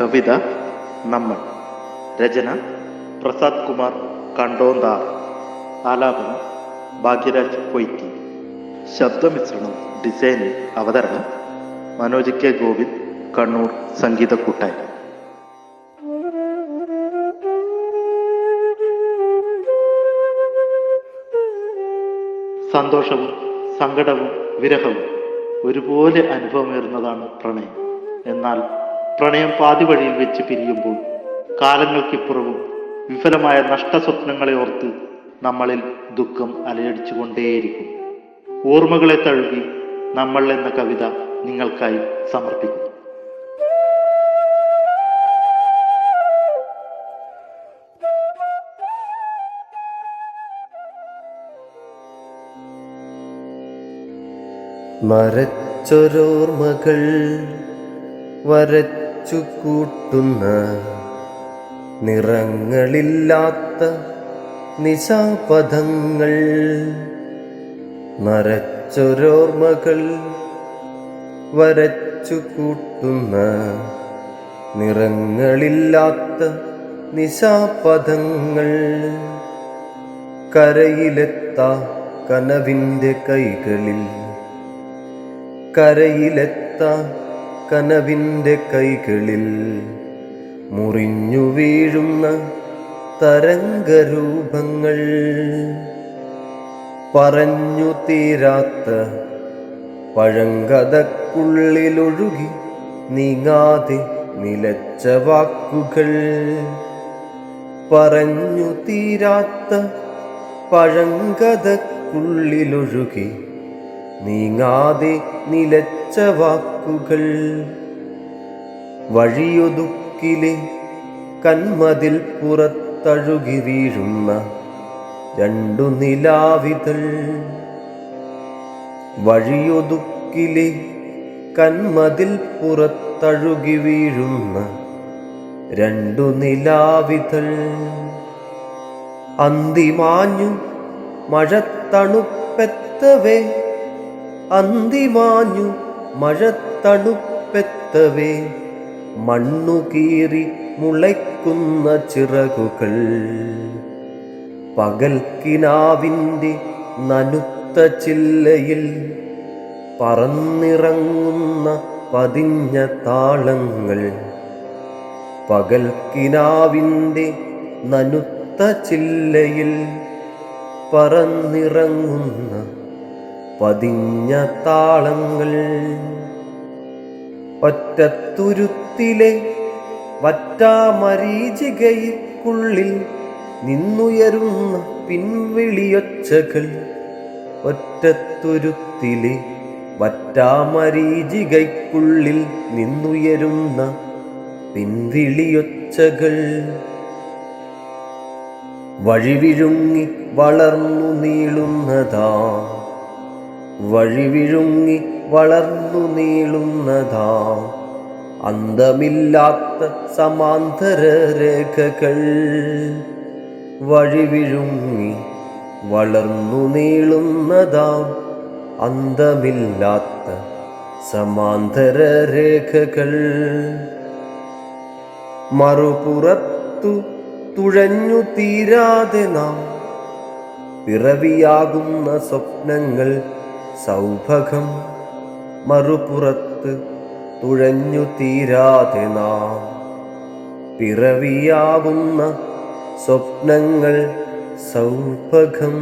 കവിത നമ്മൾ. രചന പ്രസാദ് കുമാർ കണ്ടോന്താർ. ആലാപനം ഭാഗ്യരാജ് പൊയ്ത്തി ശബ്ദമിശ്രണം ഡിസൈൻ അവതരണം മനോജ് കെ ഗോവിന്ദ് കണ്ണൂർ സംഗീത കൂട്ടായ്മ. സന്തോഷവും സങ്കടവും വിരഹവും ഒരുപോലെ അനുഭവമേറുന്നതാണ് പ്രണയം. എന്നാൽ പ്രണയം പാതിവഴിയിൽ വെച്ച് പിരിയുമ്പോൾ കാലങ്ങൾക്കിപ്പുറവും വിഫലമായ നഷ്ടസ്വപ്നങ്ങളെ ഓർത്ത് നമ്മളിൽ ദുഃഖം അലയടിച്ചുകൊണ്ടേയിരിക്കും. ഓർമ്മകളെ തഴുകി നമ്മൾ എന്ന കവിത നിങ്ങൾക്കായി സമർപ്പിക്കുന്നു. മരച്ചൊരോർമ്മകൾ വരച്ചു കൂട്ടുന്ന നിറങ്ങളില്ലാത്ത നിശാപഥങ്ങൾ നരച്ചൊരോർമ്മകൾ വരച്ചു കൂട്ടുന്ന നിറങ്ങളില്ലാത്ത നിശാപഥങ്ങൾ കരയിലെത്താ കനവിന്റെ കൈകളിൽ കരയിലെത്ത കനവിന്റെ കൈകളിൽ മുറിഞ്ഞു വീഴുന്ന തരംഗരൂപങ്ങൾ. പറഞ്ഞു തീരാത്ത പഴങ്കഥക്കുള്ളിലൊഴുകി നീങ്ങാതെ നിലച്ച വാക്കുകൾ. പറഞ്ഞു തീരാത്ത പഴങ്കഥക്കുള്ളിലൊഴുകി നീങ്ങാതെ നിലച്ച വാക്കുകൾ. വഴിയൊതുക്കിലെ കന്മതിൽ പുറത്തഴുകി വീഴുന്ന രണ്ടു നിലാവിതൾ വഴിയൊതുക്കിലെ കന്മതിൽ പുറത്തഴുകി വീഴുന്ന രണ്ടു നിലാവിതൾ അന്തിമാഞ്ഞു മഴത്തണുപ്പെത്തവേ അന്തിമാഞ്ഞു മഴത്തണുപ്പെത്തവേ. മണ്ണു കീറി മുളയ്ക്കുന്ന ചിറകുകൾ. പകൽ കിനാവിന്റെ നനുത്ത ചില്ലയിൽ പറന്നിറങ്ങുന്ന പതിഞ്ഞ താളങ്ങൾ. പകൽ കിനാവിന്റെ നനുത്ത ചില്ലയിൽ പറന്നിറങ്ങുന്ന പതിഞ്ഞ താളങ്ങൾ ഒറ്റത്തുരുത്തിലെ വറ്റാമരീചികയ്ക്കുള്ളിൽ നിന്നുയരുന്ന പിൻവിളിയൊച്ചകൾ ഒറ്റത്തുരുത്തിലെ വറ്റാമരീചികയ്ക്കുള്ളിൽ നിന്നുയരുന്ന പിൻവിളിയൊച്ചകൾ. വഴിവിഴുങ്ങി വളർന്നു നീളുന്നതാ വഴിവിഴുങ്ങി വളർന്നു നീളുന്നതാ. അന്തമില്ലാത്ത സമാന്തര രേഖകൾ വഴിവിഴുങ്ങി വളർന്നു നീളുന്നതാ. അന്തമില്ലാത്ത സമാന്തര രേഖകൾ മറുപുറത്തു തുഴഞ്ഞു തീരാതെ നാം പിറവിയാകുന്ന സ്വപ്നങ്ങൾ സൗഭകം മറുപുറത്ത് തുഴഞ്ഞു തീരാതെ നാം പിറവിയാവുന്ന സ്വപ്നങ്ങൾ സൗഭകം